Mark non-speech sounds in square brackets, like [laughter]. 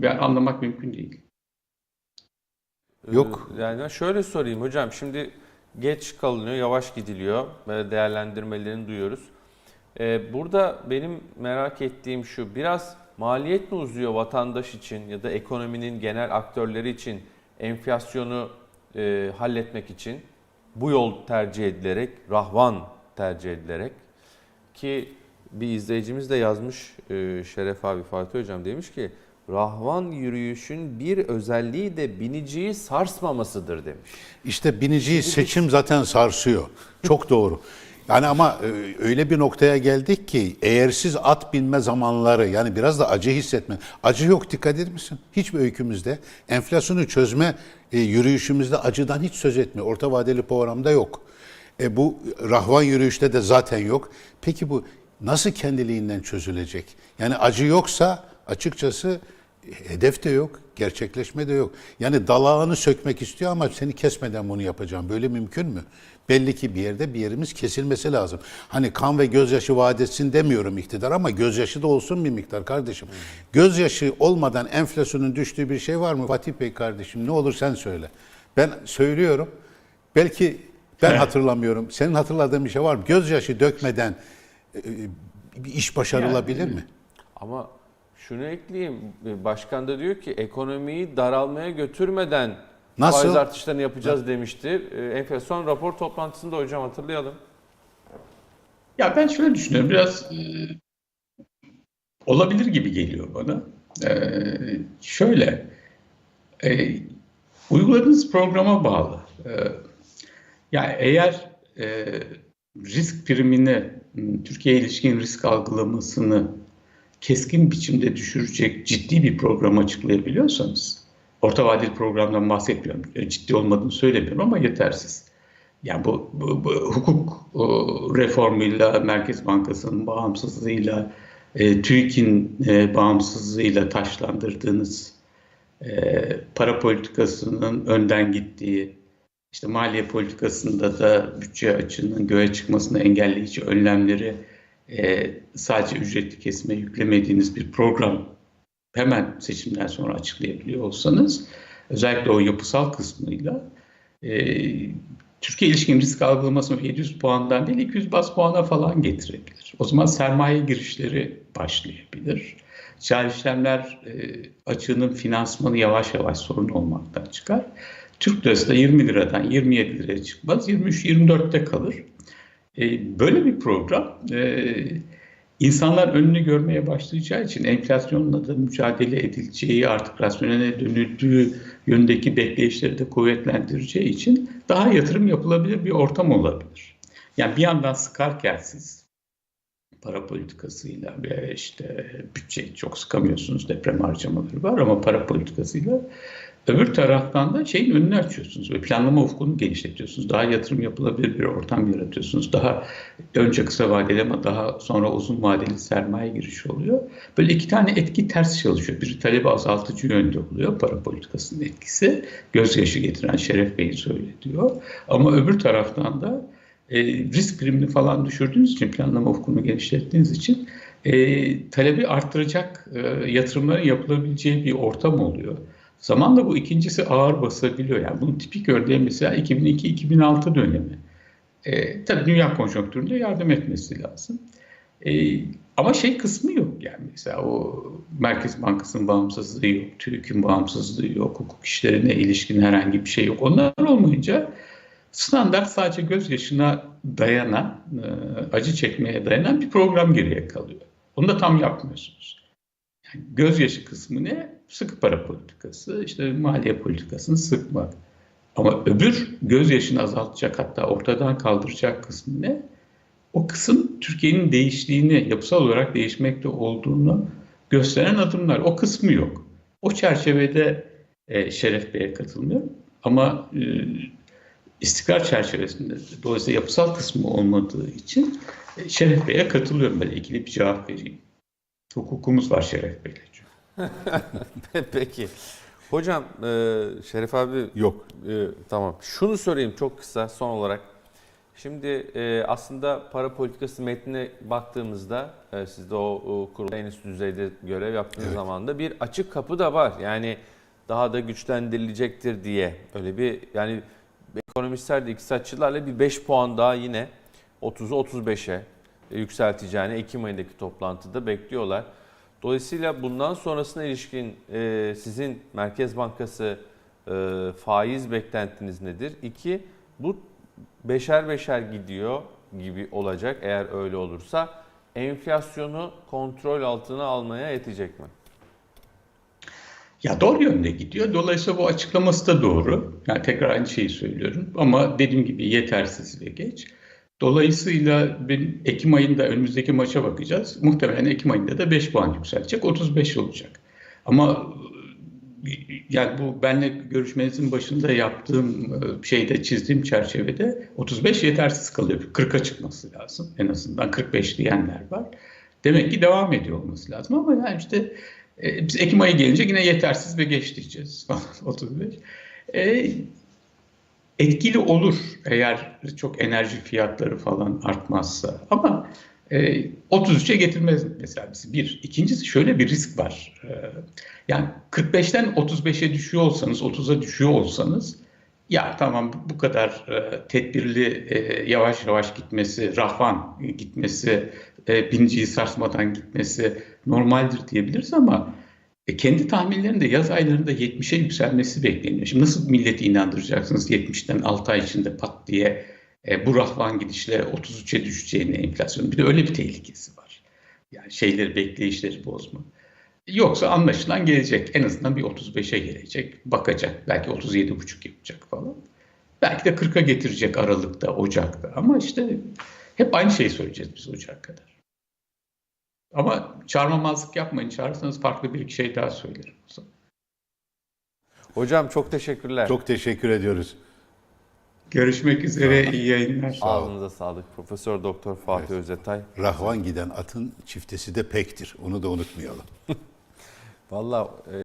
yani anlamak mümkün değil. Yok. Ee, Yani şöyle sorayım hocam şimdi geç kalınıyor, yavaş gidiliyor ve değerlendirmelerini duyuyoruz. Ee, burada benim merak ettiğim şu biraz maliyet mi uzuyor vatandaş için ya da ekonominin genel aktörleri için enflasyonu e, halletmek için bu yol tercih edilerek, rahvan tercih edilerek ki bir izleyicimiz de yazmış e, Şeref abi Fatih Hocam demiş ki rahvan yürüyüşün bir özelliği de biniciyi sarsmamasıdır demiş. İşte biniciyi seçim zaten sarsıyor. Çok doğru. Yani ama e, öyle bir noktaya geldik ki eğersiz at binme zamanları yani biraz da acı hissetme. Acı yok dikkat eder misin? Hiçbir öykümüzde enflasyonu çözme e, yürüyüşümüzde acıdan hiç söz etmiyor. Orta vadeli programda yok. E, bu rahvan yürüyüşte de zaten yok. Peki bu nasıl kendiliğinden çözülecek? Yani acı yoksa açıkçası hedef de yok, gerçekleşme de yok. Yani dalağını sökmek istiyor ama seni kesmeden bunu yapacağım. Böyle mümkün mü? Belli ki bir yerde bir yerimiz kesilmesi lazım. Hani kan ve gözyaşı vaat etsin demiyorum iktidar ama gözyaşı da olsun bir miktar kardeşim. Gözyaşı olmadan enflasyonun düştüğü bir şey var mı? Fatih Bey kardeşim ne olur sen söyle. Ben söylüyorum. Belki ben hatırlamıyorum. Senin hatırladığın bir şey var mı? Gözyaşı dökmeden e, bir iş başarılabilir mi? Ama şunu ekleyeyim. Başkan da diyor ki ekonomiyi daralmaya götürmeden Nasıl? faiz artışlarını yapacağız demişti. Ee, Enflasyon rapor toplantısında hocam hatırlayalım. Ya ben şöyle düşünüyorum biraz e, olabilir gibi geliyor bana. E, şöyle e, uyguladığınız programa bağlı. E, yani eğer e, risk primini, Türkiye ilişkin risk algılamasını keskin biçimde düşürecek ciddi bir program açıklayabiliyorsanız, orta vadeli programdan bahsetmiyorum, e, ciddi olmadığını söylemiyorum ama yetersiz. Yani bu, bu, bu hukuk e, reformuyla, Merkez Bankası'nın bağımsızlığıyla, e, TÜİK'in e, bağımsızlığıyla taşlandırdığınız e, para politikasının önden gittiği, işte maliye politikasında da bütçe açığının göğe çıkmasını engelleyici önlemleri e, sadece ücretli kesime yüklemediğiniz bir program hemen seçimden sonra açıklayabiliyor olsanız özellikle o yapısal kısmıyla e, Türkiye ilişkin risk algılamasını 700 puandan değil 200 bas puana falan getirebilir. O zaman sermaye girişleri başlayabilir. Cari işlemler e, açığının finansmanı yavaş yavaş sorun olmaktan çıkar. Türk lirası da 20 liradan 27 liraya çıkmaz. 23-24'te kalır. E, böyle bir program e, insanlar önünü görmeye başlayacağı için enflasyonla da mücadele edileceği artık rasyonele dönüldüğü yöndeki bekleyişleri de kuvvetlendireceği için daha yatırım yapılabilir bir ortam olabilir. Yani bir yandan sıkarken siz para politikasıyla ve işte bütçeyi çok sıkamıyorsunuz deprem harcamaları var ama para politikasıyla öbür taraftan da şeyin önünü açıyorsunuz ve planlama ufkunu genişletiyorsunuz. Daha yatırım yapılabilir bir ortam yaratıyorsunuz. Daha önce kısa vadeli ama daha sonra uzun vadeli sermaye girişi oluyor. Böyle iki tane etki ters çalışıyor. Biri talebi azaltıcı yönde oluyor para politikasının etkisi. Gözyaşı getiren Şeref Bey'in söylediği Ama öbür taraftan da e, risk primini falan düşürdüğünüz için, planlama ufkunu genişlettiğiniz için e, talebi arttıracak e, yatırımların yapılabileceği bir ortam oluyor. Zamanla bu ikincisi ağır basabiliyor. Yani bunun tipik örneği mesela 2002-2006 dönemi. E, tabii dünya konjonktüründe yardım etmesi lazım. E, ama şey kısmı yok yani mesela o Merkez Bankası'nın bağımsızlığı yok, TÜİK'in bağımsızlığı yok, hukuk işlerine ilişkin herhangi bir şey yok. Onlar olmayınca standart sadece gözyaşına dayanan, e, acı çekmeye dayanan bir program geriye kalıyor. Onu da tam yapmıyorsunuz. Yani gözyaşı kısmı ne? Sıkı para politikası, işte maliye politikasını sıkmak. Ama öbür gözyaşını azaltacak hatta ortadan kaldıracak kısmı ne? O kısım Türkiye'nin değiştiğini, yapısal olarak değişmekte olduğunu gösteren adımlar. O kısmı yok. O çerçevede e, Şeref Bey'e katılmıyorum. Ama e, istikrar çerçevesinde dolayısıyla yapısal kısmı olmadığı için e, Şeref Bey'e katılıyorum. Böyle ikili bir cevap vereyim. Hukukumuz var Şeref Bey'le. [laughs] Peki. Hocam e, Şeref abi Yok. e, tamam. Şunu sorayım çok kısa son olarak. Şimdi e, aslında para politikası metnine baktığımızda e, siz de o, o kurulda en üst düzeyde görev yaptığınız Evet. zaman da bir açık kapı da var. Yani daha da güçlendirilecektir diye öyle bir yani ekonomistler de iktisatçılarla bir 5 puan daha yine 30'u 35'e yükselteceğini Ekim ayındaki toplantıda bekliyorlar. Dolayısıyla bundan sonrasına ilişkin e, sizin Merkez Bankası e, faiz beklentiniz nedir? İki, bu beşer beşer gidiyor gibi olacak eğer öyle olursa enflasyonu kontrol altına almaya yetecek mi? Ya doğru yönde gidiyor. Dolayısıyla bu açıklaması da doğru. Yani tekrar aynı şeyi söylüyorum. Ama dediğim gibi yetersiz ve geç. Dolayısıyla ben Ekim ayında önümüzdeki maça bakacağız. Muhtemelen Ekim ayında da 5 puan yükselecek. 35 olacak. Ama yani bu benle görüşmenizin başında yaptığım e, şeyde çizdiğim çerçevede 35 yetersiz kalıyor. 40'a çıkması lazım. En azından 45 diyenler var. Demek ki devam ediyor olması lazım ama yani işte e, biz Ekim ayı gelince yine yetersiz ve geç diyeceğiz [laughs] falan 35. E, etkili olur eğer çok enerji fiyatları falan artmazsa ama e, 33'e getirmez mesela bizi bir. İkincisi şöyle bir risk var. E, yani 45'ten 35'e düşüyor olsanız, 30'a düşüyor olsanız ya tamam bu kadar e, tedbirli e, yavaş yavaş gitmesi, rahvan gitmesi, e, biniciyi sarsmadan gitmesi normaldir diyebiliriz ama e, kendi tahminlerinde yaz aylarında 70'e yükselmesi bekleniyor. Şimdi nasıl milleti inandıracaksınız 70'ten 6 ay içinde pat diye e, bu rahvan gidişle 33'e düşeceğine enflasyon. Bir de öyle bir tehlikesi var. Yani şeyleri bekleyişleri bozma. Yoksa anlaşılan gelecek. En azından bir 35'e gelecek. Bakacak. Belki 37,5 yapacak falan. Belki de 40'a getirecek Aralık'ta, Ocak'ta. Ama işte hep aynı şeyi söyleyeceğiz biz Ocak'a kadar. Ama çağırmamazlık yapmayın. Çağırırsanız farklı bir iki şey daha söylerim. Hocam çok teşekkürler. Çok teşekkür ediyoruz. Görüşmek üzere. iyi yayınlar. Ağzınıza sağlık. Profesör Doktor Fatih Özetay. Rahvan giden atın çiftesi de pektir. Onu da unutmayalım. [laughs] Vallahi e,